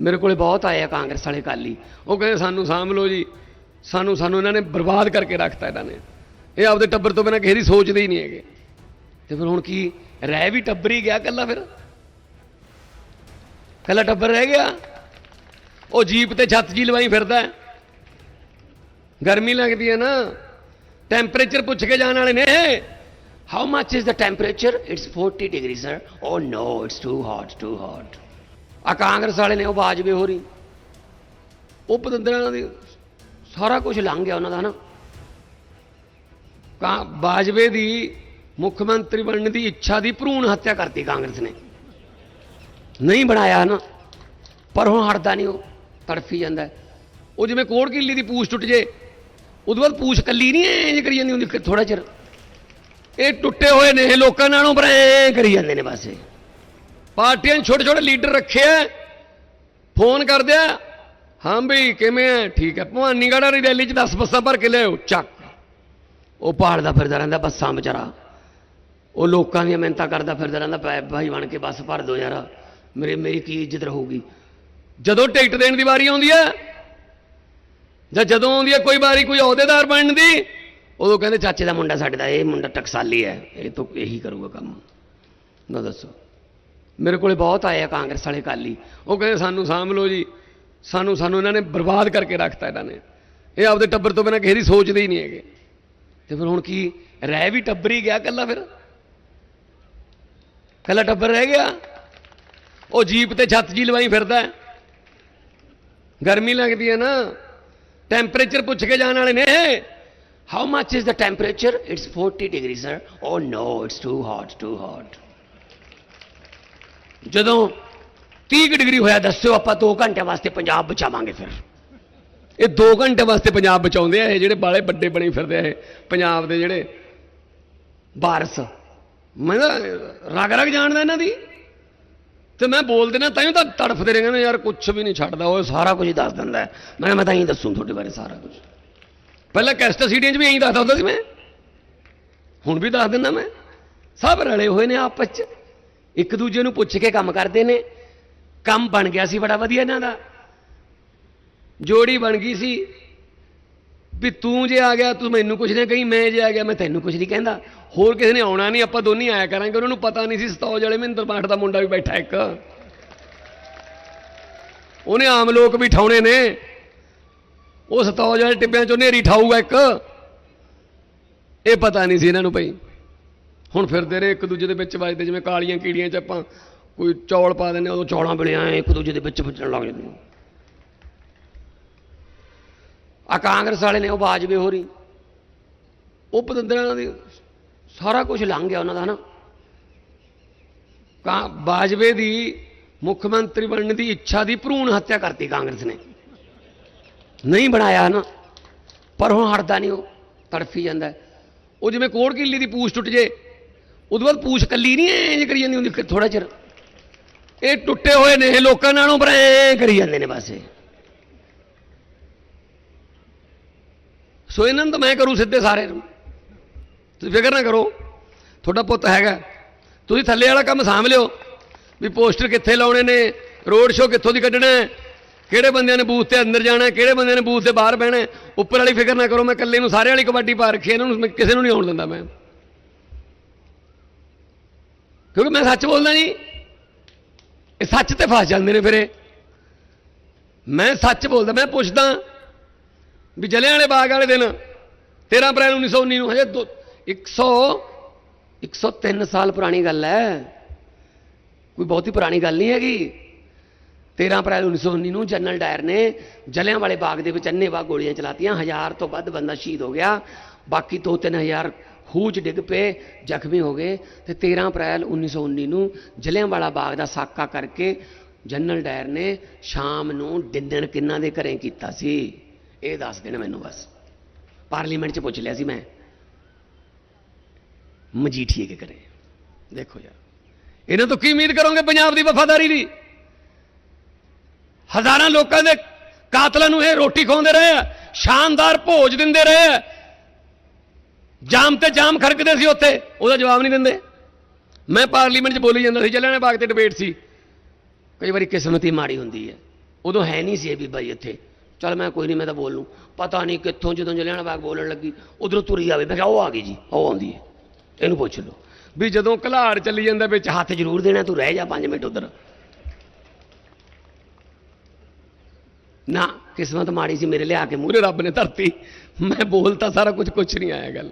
ਮੇਰੇ ਕੋਲੇ ਬਹੁਤ ਆਏ ਆ ਕਾਂਗਰਸ ਵਾਲੇ ਕਾਲੀ ਉਹ ਕਹਿੰਦੇ, ਸਾਨੂੰ ਸਾਂਭ ਲਓ ਜੀ। ਸਾਨੂੰ ਸਾਨੂੰ ਇਹਨਾਂ ਨੇ ਬਰਬਾਦ ਕਰਕੇ ਰੱਖਤਾ ਇਹਨਾਂ ਨੇ। ਇਹ ਆਪਦੇ ਟੱਬਰ ਤੋਂ ਬਿਨਾਂ ਕਿਸੇ ਦੀ ਸੋਚਦੇ ਹੀ ਨਹੀਂ ਹੈਗੇ। ਤੇ ਫਿਰ ਹੁਣ ਕੀ, ਰਹਿ ਵੀ ਟੱਬਰ ਹੀ ਗਿਆ ਕੱਲਾ ਫਿਰ? ਕੱਲਾ ਟੱਬਰ ਰਹਿ ਗਿਆ? ਉਹ ਜੀਪ ਤੇ ਛੱਤ ਜੀ ਲਵਾਈ ਫਿਰਦਾ ਗਰਮੀ ਲੱਗਦੀ ਹੈ ਨਾ। ਟੈਂਪਰੇਚਰ ਪੁੱਛ ਕੇ ਜਾਣ ਵਾਲੇ ਨੇ how much is the temperature it's 40 degree sir oh no it's too hot too hot ਆ ਕਾਂਗਰਸ ਵਾਲੇ ਨੇ ਉਹ ਬਾਜਵੇ ਹੋ ਰਹੀ ਉਹ ਪਤੰਦਰਾਂ ਦੀ ਸਾਰਾ ਕੁਝ ਲੰਘ ਗਿਆ ਉਹਨਾਂ ਦਾ ਨਾ ਕਾ ਬਾਜਵੇ ਦੀ ਮੁੱਖ ਮੰਤਰੀ ਬਣਨ ਦੀ ਇੱਛਾ ਦੀ ਭਰੂਣ ਹੱਤਿਆ ਕਰਤੀ ਕਾਂਗਰਸ ਨੇ। ਨਹੀਂ ਬਣਾਇਆ ਨਾ ਪਰ ਹੁਣ ਹਟਦਾ ਨਹੀਂ ਉਹ, ਤੜਫੀ ਜਾਂਦਾ ਉਹ ਜਿਵੇਂ ਕੋੜ ਕਿੱਲੀ ਦੀ ਪੂਛ ਟੁੱਟ ਜੇ ਉਦੋਂ ਬਾਅਦ ਪੂਛ ਕੱਲੀ ਨਹੀਂ ਐਂ ਕਰੀ ਜਾਂਦੀ ਹੁੰਦੀ ਥੋੜਾ ਚਿਰ। ਇਹ ਟੁੱਟੇ ਹੋਏ ਨੇ ਇਹ ਲੋਕਾਂ ਨਾਲੋਂ ਪਰ ਐਂ ਕਰੀ ਜਾਂਦੇ ਨੇ ਬਸ ਪਾਰਟੀਆਂ ਛੋਟੇ ਛੋਟੇ ਲੀਡਰ ਰੱਖੇ ਆ। ਫੋਨ ਕਰਦੇ ਆ। ਹਾਂ ਬਈ, ਕਿਵੇਂ ਆ? ਠੀਕ ਹੈ ਭਵਾਨੀਗੜ੍ਹ ਵਾਲੀ ਰੈਲੀ 'ਚ 10 ਬੱਸਾਂ ਭਰ ਕੇ ਲਿਆਓ ਚੱਕ। ਉਹ ਭਾਲਦਾ ਫਿਰਦਾ ਰਹਿੰਦਾ ਬੱਸਾਂ ਵਿਚਾਰਾ। ਉਹ ਲੋਕਾਂ ਦੀਆਂ ਮਿਹਨਤਾਂ ਕਰਦਾ ਫਿਰਦਾ ਰਹਿੰਦਾ। ਪੈ ਭਾਈ ਬਣ ਕੇ ਬੱਸ ਭਰ ਦੋ ਯਾਰ। ਮੇਰੇ ਮੇਰੀ ਕੀ ਇੱਜ਼ਤ ਰਹੂਗੀ? ਜਦੋਂ ਟਿਕਟ ਦੇਣ ਦੀ ਵਾਰੀ ਆਉਂਦੀ ਹੈ ਜਾਂ ਜਦੋਂ ਆਉਂਦੀ ਹੈ ਕੋਈ ਵਾਰੀ ਕੋਈ ਅਹੁਦੇਦਾਰ ਬਣਨ ਦੀ, ਉਦੋਂ ਕਹਿੰਦੇ ਚਾਚੇ ਦਾ ਮੁੰਡਾ ਸਾਡੇ ਦਾ, ਇਹ ਮੁੰਡਾ ਟਕਸਾਲੀ ਹੈ। ਇਹ ਤੋਂ ਇਹੀ ਕਰੂਗਾ ਕੰਮ। ਨਾ ਦੱਸੋ। ਮੇਰੇ ਕੋਲੇ ਬਹੁਤ ਆਏ ਆ ਕਾਂਗਰਸ ਵਾਲੇ ਕਾਲੀ ਉਹ ਕਹਿੰਦੇ, ਸਾਨੂੰ ਸਾਂਭ ਲਓ ਜੀ। ਸਾਨੂੰ ਸਾਨੂੰ ਇਹਨਾਂ ਨੇ ਬਰਬਾਦ ਕਰਕੇ ਰੱਖਤਾ ਇਹਨਾਂ ਨੇ। ਇਹ ਆਪਦੇ ਟੱਬਰ ਤੋਂ ਬਿਨਾਂ ਕਿਸੇ ਦੀ ਸੋਚਦੇ ਹੀ ਨਹੀਂ ਹੈਗੇ। ਤੇ ਫਿਰ ਹੁਣ ਕੀ, ਰਹਿ ਵੀ ਟੱਬਰ ਹੀ ਗਿਆ ਕੱਲਾ ਫਿਰ? ਕੱਲਾ ਟੱਬਰ ਰਹਿ ਗਿਆ? ਉਹ ਜੀਪ ਤੇ ਛੱਤ ਜੀ ਲਵਾਈ ਫਿਰਦਾ ਗਰਮੀ ਲੱਗਦੀ ਹੈ ਨਾ। ਟੈਂਪਰੇਚਰ ਪੁੱਛ ਕੇ ਜਾਣ ਵਾਲੇ ਨੇ how much is the temperature it's 40 degree sir oh no it's too hot too hot ਜਦੋਂ 30 ਕੁ ਡਿਗਰੀ ਹੋਇਆ, ਦੱਸਿਓ ਆਪਾਂ 2 ਘੰਟੇ ਵਾਸਤੇ ਪੰਜਾਬ ਬਚਾਵਾਂਗੇ ਫਿਰ। ਇਹ 2 ਘੰਟੇ ਵਾਸਤੇ ਪੰਜਾਬ ਬਚਾਉਂਦੇ ਆ, ਇਹ ਜਿਹੜੇ ਬਾਲੇ ਵੱਡੇ ਬਣੀ ਫਿਰਦੇ ਆ, ਇਹ ਪੰਜਾਬ ਦੇ ਜਿਹੜੇ ਬਾਰਸ। ਮੈਂ ਤਾਂ ਰਗ ਰਗ ਜਾਣਦਾ ਇਹਨਾਂ ਦੀ। ਤੇ ਮੈਂ ਬੋਲ ਦੇਣਾ ਤਾਂ ਹੀ ਤਾਂ ਤੜਫਦੇ ਰਹਿੰਦੇ ਨੇ, ਯਾਰ ਕੁਝ ਵੀ ਨਹੀਂ ਛੱਡਦਾ, ਉਹ ਸਾਰਾ ਕੁਝ ਦੱਸ ਦਿੰਦਾ ਮੈਂ ਮੈਂ ਤਾਂ ਹੀ ਦੱਸੂ ਤੁਹਾਡੇ ਬਾਰੇ ਸਾਰਾ ਕੁਝ। ਪਹਿਲਾਂ ਕੈਸਟ ਸੀਡੀਆਂ 'ਚ ਵੀ ਇਹੀ ਦੱਸਦਾ ਹੁੰਦਾ ਸੀ ਮੈਂ। ਹੁਣ ਵੀ ਦੱਸ ਦਿੰਦਾ ਮੈਂ। ਸਭ ਰਲੇ ਹੋਏ ਨੇ ਆਪਸ 'ਚ। ਇੱਕ ਦੂਜੇ ਨੂੰ ਪੁੱਛ ਕੇ ਕੰਮ ਕਰਦੇ ਨੇ। ਕੰਮ ਬਣ ਗਿਆ ਸੀ ਬੜਾ ਵਧੀਆ ਇਹਨਾਂ ਦਾ। ਜੋੜੀ ਬਣ ਗਈ ਸੀ ਵੀ ਤੂੰ ਜੇ ਆ ਗਿਆ, ਤੂੰ ਮੈਨੂੰ ਕੁਝ ਨਹੀਂ ਕਹੀ, ਮੈਂ ਜੇ ਆ ਗਿਆ, ਮੈਂ ਤੈਨੂੰ ਕੁਝ ਨਹੀਂ ਕਹਿੰਦਾ। ਹੋਰ ਕਿਸੇ ਨੇ ਆਉਣਾ ਨਹੀਂ ਆਪਾਂ ਦੋਨੇ ਆਇਆ ਕਰਾਂਗੇ, ਉਹਨਾਂ ਨੂੰ ਪਤਾ ਨਹੀਂ ਸੀ ਸਤੌਜ ਵਾਲੇ ਮਹਿੰਦਰ ਪਾਠ ਦਾ ਮੁੰਡਾ ਵੀ ਬੈਠਾ ਇੱਕ। ਉਹਨੇ ਆਮ ਲੋਕ ਵੀ ਠਾਉਣੇ ਨੇ। ਉਹ ਸਤੌਜ ਵਾਲੇ ਟਿੱਬਿਆਂ ਚੋਂ ਨੇਰੀ ਠਾਊਗਾ ਇੱਕ। ਇਹ ਪਤਾ ਨਹੀਂ ਸੀ ਇਹਨਾਂ ਨੂੰ ਭਈ। ਹੁਣ ਫਿਰਦੇ ਰਹੇ ਇੱਕ ਦੂਜੇ ਦੇ ਵਿੱਚ ਵੱਜਦੇ, ਜਿਵੇਂ ਕਾਲੀਆਂ ਕੀੜੀਆਂ ਚ ਆਪਾਂ ਕੋਈ ਚੌਲ ਪਾ ਦਿੰਦੇ ਉਦੋਂ ਚੌਲਾਂ ਬਿਲਿਆ ਇੱਕ ਦੂਜੇ ਦੇ ਵਿੱਚ ਵੱਜਣ ਲੱਗ ਜਾਂਦੇ ਆ ਕਾਂਗਰਸ ਵਾਲੇ ਨੇ ਉਹ ਬਾਜਵੇ ਹੋ ਰਹੀ। ਉਹ ਪਤੰਦਰਾਂ ਦੀ ਸਾਰਾ ਕੁਝ ਲੰਘ ਗਿਆ ਉਹਨਾਂ ਦਾ ਨਾ ਕਾ, ਬਾਜਵੇ ਦੀ ਮੁੱਖ ਮੰਤਰੀ ਬਣਨ ਦੀ ਇੱਛਾ ਦੀ ਭਰੂਣ ਹੱਤਿਆ ਕਰਤੀ ਕਾਂਗਰਸ ਨੇ। ਨਹੀਂ ਬਣਾਇਆ ਨਾ ਪਰ ਹੁਣ ਹਟਦਾ ਨਹੀਂ ਉਹ, ਤੜਫੀ ਜਾਂਦਾ। ਉਹ ਜਿਵੇਂ ਕੋੜ ਕਿੱਲੀ ਦੀ ਪੂਛ ਟੁੱਟ ਜੇ ਉਦੋਂ ਬਾਅਦ ਪੂਛ ਕੱਲੀ ਨਹੀਂ ਐਂ ਕਰੀ ਜਾਂਦੀ ਹੁੰਦੀ ਥੋੜਾ ਚਿਰ। ਇਹ ਟੁੱਟੇ ਹੋਏ ਨੇ ਇਹ ਲੋਕਾਂ ਨਾਲੋਂ ਪਰ ਐਂ ਕਰੀ ਜਾਂਦੇ ਨੇ ਬਸ ਸੋ ਇਹਨਾਂ ਨੂੰ ਤਾਂ ਮੈਂ ਕਰੂ ਸਿੱਧੇ ਸਾਰੇ ਨੂੰ। ਤੁਸੀਂ ਫਿਕਰ ਨਾ ਕਰੋ ਤੁਹਾਡਾ ਪੁੱਤ ਹੈਗਾ। ਤੁਸੀਂ ਥੱਲੇ ਵਾਲਾ ਕੰਮ ਸਾਂਭ ਲਿਓ ਵੀ ਪੋਸਟਰ ਕਿੱਥੇ ਲਾਉਣੇ ਨੇ ਰੋਡ ਸ਼ੋਅ ਕਿੱਥੋਂ ਦੀ ਕੱਢਣਾ ਹੈ, ਕਿਹੜੇ ਬੰਦਿਆਂ ਨੇ ਬੂਥ ਤੇ ਅੰਦਰ ਜਾਣਾ ਕਿਹੜੇ ਬੰਦਿਆਂ ਨੇ ਬੂਥ ਤੇ ਬਾਹਰ ਬਹਿਣਾ ਉੱਪਰ ਵਾਲੀ ਫਿਕਰ ਨਾ ਕਰੋ ਮੈਂ ਇਕੱਲੇ ਨੂੰ ਸਾਰੇ ਵਾਲੀ ਕਬੱਡੀ ਪਾ ਰੱਖੀ ਹੈ, ਇਹਨਾਂ ਨੂੰ ਮੈਂ ਕਿਸੇ ਨੂੰ ਨਹੀਂ ਆਉਣ ਦਿੰਦਾ ਮੈਂ। ਕਿਉਂਕਿ ਮੈਂ ਸੱਚ ਬੋਲਦਾ ਜੀ ਇਹ ਸੱਚ ਤੇ ਫਸ ਜਾਂਦੇ ਨੇ ਫਿਰ। ਇਹ ਮੈਂ ਸੱਚ ਬੋਲਦਾ, ਮੈਂ ਪੁੱਛਦਾ ਵੀ ਜਲਿਆਂ ਵਾਲੇ ਬਾਗ ਵਾਲੇ ਦਿਨ 13 ਅਪ੍ਰੈਲ 1919 ਨੂੰ ਹਜੇ ਦੋ- 100 103 ਸਾਲ ਪੁਰਾਣੀ ਗੱਲ ਹੈ। ਕੋਈ ਬਹੁਤੀ ਪੁਰਾਣੀ ਗੱਲ ਨਹੀਂ ਹੈਗੀ। 13 ਅਪ੍ਰੈਲ 1919 ਨੂੰ ਜਨਰਲ ਡਾਇਰ ਨੇ ਜਲਿਆਂ ਵਾਲੇ ਬਾਗ ਦੇ ਵਿੱਚ ਅੰਨੇਵਾਹ ਗੋਲੀਆਂ ਚਲਾਤੀਆਂ। ਹਜ਼ਾਰ ਤੋਂ ਵੱਧ ਬੰਦਾ ਸ਼ਹੀਦ ਹੋ ਗਿਆ। ਬਾਕੀ 2-3000 ਖੂਜ ਡਿੱਗ ਪਏ, ਜ਼ਖਮੀ ਹੋ ਗਏ ਤੇ 13 ਅਪ੍ਰੈਲ 1919 ਨੂੰ ਜਲਿਆਂ ਬਾਗ ਦਾ ਸਾਕਾ ਕਰਕੇ ਜਨਰਲ ਡਾਇਰ ਨੇ ਸ਼ਾਮ ਨੂੰ ਡਿਨਰ ਕਿੰਨਾ ਦੇ ਘਰੇ ਕੀਤਾ ਸੀ? ਇਹ ਦੱਸ ਦੇਣ ਮੈਨੂੰ ਬਸ। ਪਾਰਲੀਮੈਂਟ 'ਚ ਪੁੱਛ ਲਿਆ ਸੀ ਮੈਂ। ਮਜੀਠੀਏ ਕੇ ਕਰੇ ਦੇਖੋ ਯਾਰ। ਇਹਨਾਂ ਤੋਂ ਕੀ ਉਮੀਦ ਕਰੋਗੇ ਪੰਜਾਬ ਦੀ ਵਫਾਦਾਰੀ ਦੀ? ਹਜ਼ਾਰਾਂ ਲੋਕਾਂ ਦੇ ਕਾਤਲਾਂ ਨੂੰ ਇਹ ਰੋਟੀ ਖਵਾਉਂਦੇ ਰਹੇ ਆ, ਸ਼ਾਨਦਾਰ ਭੋਜ ਦਿੰਦੇ ਰਹੇ ਆ। ਜਾਮ ਤੇ ਜਾਮ ਖੜਕਦੇ ਸੀ ਉੱਥੇ। ਉਹਦਾ ਜਵਾਬ ਨਹੀਂ ਦਿੰਦੇ। ਮੈਂ ਪਾਰਲੀਮੈਂਟ 'ਚ ਬੋਲੀ ਜਾਂਦਾ ਸੀ, ਚੱਲਣੇ ਬਾਗ ਤੇ ਡਿਬੇਟ ਸੀ। ਕਈ ਵਾਰੀ ਕਿਸਮਤ ਹੀ ਮਾੜੀ ਹੁੰਦੀ ਹੈ। ਉਦੋਂ ਹੈ ਨਹੀਂ ਸੀ ਇਹ ਬੀਬਾ ਜੀ ਇੱਥੇ। ਚਲ ਮੈਂ ਕੋਈ ਨਹੀਂ, ਮੈਂ ਤਾਂ ਬੋਲ ਲੂੰ। ਪਤਾ ਨਹੀਂ ਕਿੱਥੋਂ ਜਦੋਂ ਜਲਿਆਣਾ ਬਾਗ ਬੋਲਣ ਲੱਗੀ, ਉਧਰੋਂ ਤੁਰੀ ਆਵੇ ਮੈਂ ਕਿਹਾ, ਉਹ ਆ ਗਈ ਜੀ, ਉਹ ਆਉਂਦੀ ਹੈ। ਇਹਨੂੰ ਪੁੱਛ ਲਓ। ਵੀ ਜਦੋਂ ਘਲਾੜ ਚੱਲੀ ਜਾਂਦਾ ਵਿੱਚ, ਹੱਥ ਜ਼ਰੂਰ ਦੇਣਾ, ਤੂੰ ਰਹਿ ਜਾ 5 ਮਿੰਟ ਉਧਰ। ਨਾ, ਕਿਸਮਤ ਮਾੜੀ ਸੀ, ਮੇਰੇ ਲਿਆ ਕੇ ਮੂਹਰੇ ਰੱਬ ਨੇ ਧਰਤੀ। ਮੈਂ ਬੋਲਤਾ ਸਾਰਾ ਕੁਝ ਕੁਝ ਨਹੀਂ ਆਇਆ ਗੱਲ।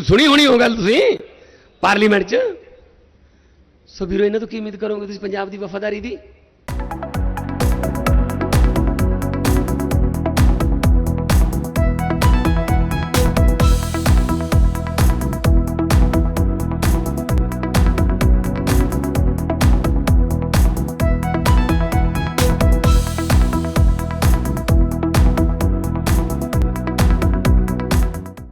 ਸੁਣੀ ਹੋਣੀ ਉਹ ਗੱਲ ਤੁਸੀਂ? ਪਾਰਲੀਮੈਂਟ 'ਚ? ਸੋ ਵੀਰੋ, ਇਹਨਾਂ ਤੋਂ ਕੀ ਉਮੀਦ ਕਰੋਗੇ ਤੁਸੀਂ ਪੰਜਾਬ ਦੀ ਵਫਾਦਾਰੀ ਦੀ?